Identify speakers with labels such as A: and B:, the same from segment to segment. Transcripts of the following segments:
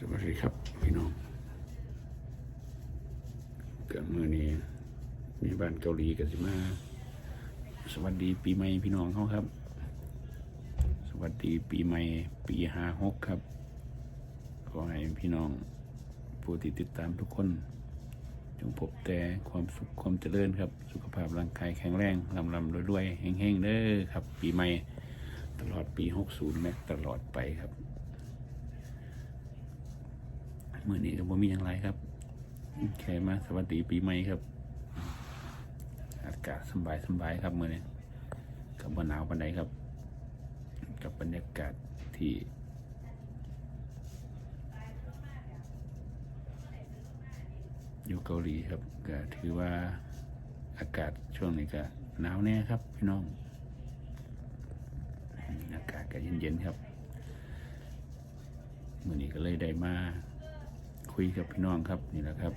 A: สวัสดีครับพี่น้องเกิดมือนี้มีบ้านเกาหลีกันสิมา สวัสดีปีใหม่พี่น้องเขาครับ สวัสดีปีใหม่ปีห้าหกครับ ขอให้พี่น้องผู้ที่ติดตามทุกคน จงพบแต่ความสุขความเจริญครับ สุขภาพร่างกายแข็งแรงลำลำรวยๆแห้งๆเด้อครับ ปีใหม่ตลอดปีหกศูนย์แม็กตลอดไปครับ มื่อนี้ก็บ่มีอย่างไรครับแค่มาสวัสดีปีใหม่ครับ อากาศสบายสบายครับมื่อนี้กับบ่หนาวปานใดครับ กับบรรยากาศที่อยู่เกาหลีครับก็ถือว่าอากาศช่วงนี้ก็หนาวแน่ครับ พี่น้อง อากาศก็เย็นๆครับมื่อนี้ก็เลยได้มา คุยกับพี่น้องครับนี่แหละครับ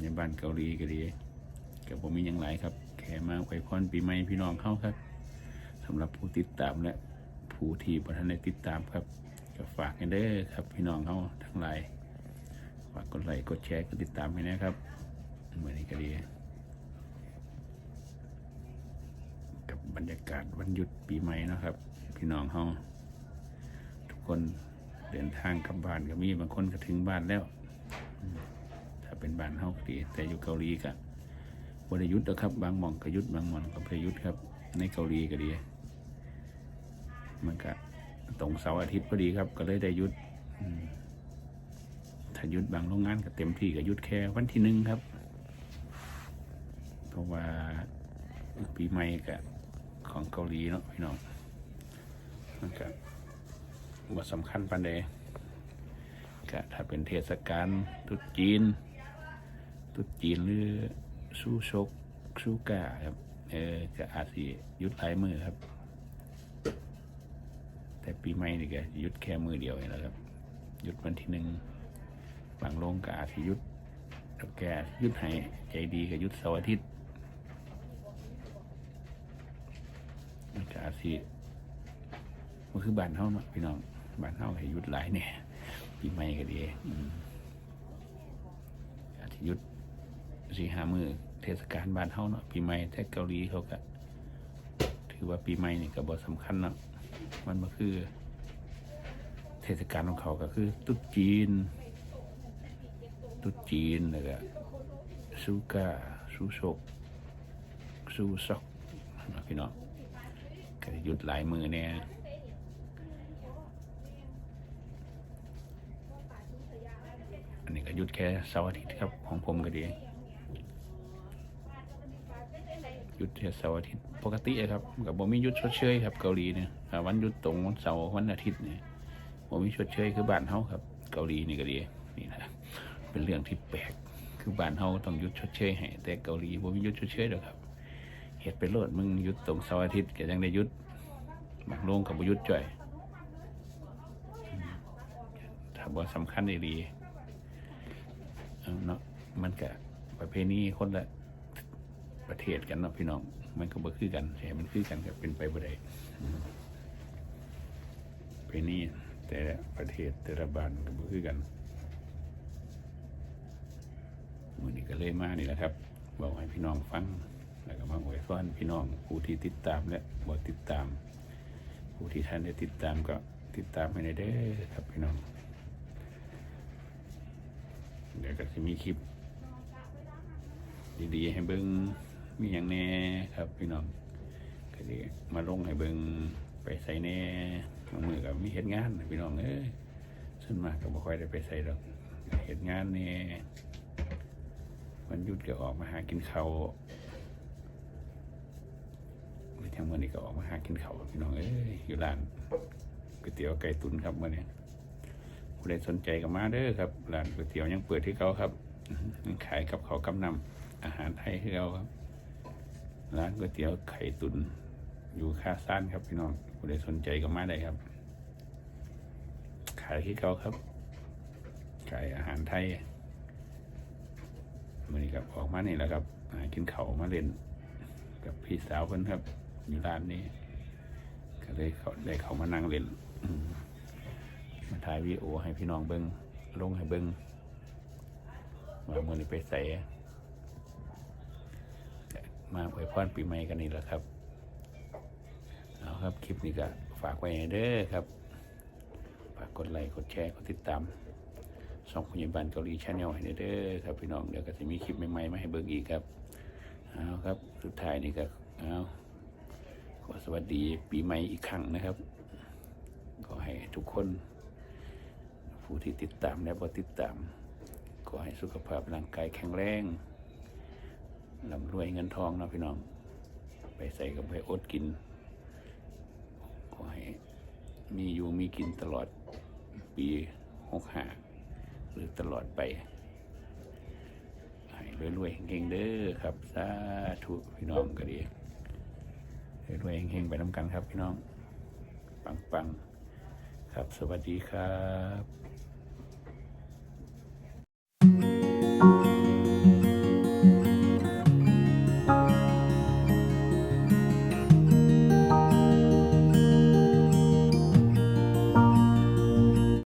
A: ในบ้านเกาหลีก็ดีกับผมมีอย่างไรครับแค่มาไว้พรปีใหม่พี่น้องเข้าครับสำหรับผู้ติดตามและผู้ที่ประทานในติดตามครับก็ฝากกันเด้อครับพี่น้องเขาทั้งหลายฝากกดไลค์กดแชร์กดติดตามให้นะครับเหมือนี้ก็ดีกับบรรยากาศวันหยุดปีใหม่นะครับ พี่น้องเขาทุกคนเดินทางกลับบ้านก็มีบางคนก็ถึงบ้านแล้ว เป็นบ้านเฮาดีแต่อยู่เกาหลีก็บริยุทธ์นะครับ บางหม่องก็ยุดบางหม่องก็ประยุทธ์ครับ ในเกาหลีก็ดี มันก็ตรงเสาร์อาทิตย์พอดีครับ ก็เลยได้ยุดอืมถ้ายุดบางโรงงานก็เต็มที่ก็ยุดแค่วันที่หนึ่งครับ เพราะว่าปีใหม่กับของเกาหลีเนาะพี่น้องมันก็ว่าสำคัญปันใดก็ถ้าเป็นเทศกาลตรุษจีน ตรุษจีนหรือสู้ชกสู้กาครับเออก็อาจสิยุดหลายมือครับ แต่ปีใหม่นี่ก็ยุดแค่มือเดียวเองนะครับยุดวันที่หนึ่งบางโรงก็อาจสิยุดแล้วแกยุดให้ใจดีก็หยุดเสาร์อาทิตย์มันก็อาจสิมันคือบ้านเฮาเนาะพี่น้องบ้านเฮาให้ยุดหลายเนี่ยปีใหม่ก็ดีอาทิยุด สี่หามือเทศกาลบ้านเฮาเนาะปีใหม่แต่เกาหลีเขาก็ถือว่าปีใหม่นี่ก็บ่สำคัญเนาะมันก็คือ เทศกาลของเขาก็คือตุ๊จีน ตุ๊จีนแล้วก็ซูกาซูโซกซูซอกนะพี่น้องก็หยุดหลายมือเนี่ยอันนี้ก็หยุดแค่เสาร์อาทิตย์ครับของผมก็ดี หยุดเสาร์อาทิตย์ปกติครับกับผมมีหยุดชดเชยครับเกาหลีเนี่ยวันหยุดตรงวันเสาร์วันอาทิตย์เนี่ยผมมีชดเชยคือบ้านเฮาครับ เกาหลีนี่ก็ดีนี่นะเป็นเรื่องที่แปลกคือบ้านเฮาต้องหยุดชดเชยให้แต่เกาหลีผมมีหยุดชดเชยหรอกครับเหตุไปโลดมึงหยุดตรงเสาร์อาทิตย์ก็ยังได้หยุดบางโรงกับบ่หยุดจ่อยอืมถ้าบ่สำคัญดีๆเอาเนาะมันก็ประเพณีคนละ ประเทศกันเนาะพี่น้อง มันก็บ่คือกันใช่มันคือกันก็เป็นไปบ่ได้อืมประเพณีแต่ละประเทศแต่ละบ้านก็บ่คือกันมื้อนี้ก็เลยมานี่แหละครับบอกให้พี่น้องฟังแล้วก็มาอวยพรพี่น้องผู้ที่ติดตามและบ่ติดตาม ผู้ที่ท่านได้ติดตามก็ติดตามให้ได้เด้อครับพี่น้องเดี๋ยวก็จะมีคลิปดีๆให้เบิ้ง มีอย่างแน่ครับพี่น้องก็ดีมาลงให้เบิงไปใส่แน่บางมือกับมีเหตุงานพี่น้องเอ้ยส่วนมากก็บ่ค่อยได้ไปใส่หรอกเหตุงานแน่วันหยุดก็ออกมาหากินเขาไม่ทั้งวันนี้ก็ออกมาหากินเขาพี่น้องเอ้ยอยู่ร้านก๋วยเตี๋ยวไก่ตุ๋นครับมื่อนี้ผู้ใดสนใจก็มาเด้อครับร้านก๋วยเตี๋ยวยังเปิดที่เขาครับขายกับเขากำนำอาหารไทยที่เขาครับ ร้านก๋วยเตี๋ยวไข่ตุนอยู่ค่าซ่านครับพี่น้องผู้ใดสนใจก็มาได้ครับ ขายที่เขาครับ ขายอาหารไทยมือนี้ครับออกมานี่แหละครับหากินเขามาเล่น กับพี่สาวเพิ่นครับ อยู่ร้านนี้ ก็เลยเขาได้เขามานั่งเล่นมาถ่ายวีดีโอให้พี่น้องเบิ้งลงให้เบิงมาเมื่อนี้ไปใส่ มาอวยพรปีใหม่กันนี่แหละครับเอาครับคลิปนี้ก็ฝากไว้เด้อครับฝากกดไลค์กดแชร์กดติดตามช่องพยาบาลเกาหลีชาแนลให้เด้อครับพี่น้องเดี๋ยวก็จะมีคลิปใหม่ๆมาให้เบิ่งอีกครับเอาครับสุดท้ายนี่ก็เอาขอสวัสดีปีใหม่อีกครั้งนะครับขอให้ทุกคนผู้ที่ติดตามและบ่ติดตามขอให้สุขภาพร่างกายแข็งแรง ร่ำรวยเงินทองนะพี่น้อง ไปใส่กับไปอดกิน ขอให้มีอยู่มีกินตลอดปีหกห้าหรือตลอดไป ให้รวยๆเก่งๆเด้อครับ สาธุพี่น้องก็ดีรวยๆเฮงๆไปน้ำกันครับพี่น้อง ปังๆ ครับ สวัสดีครับ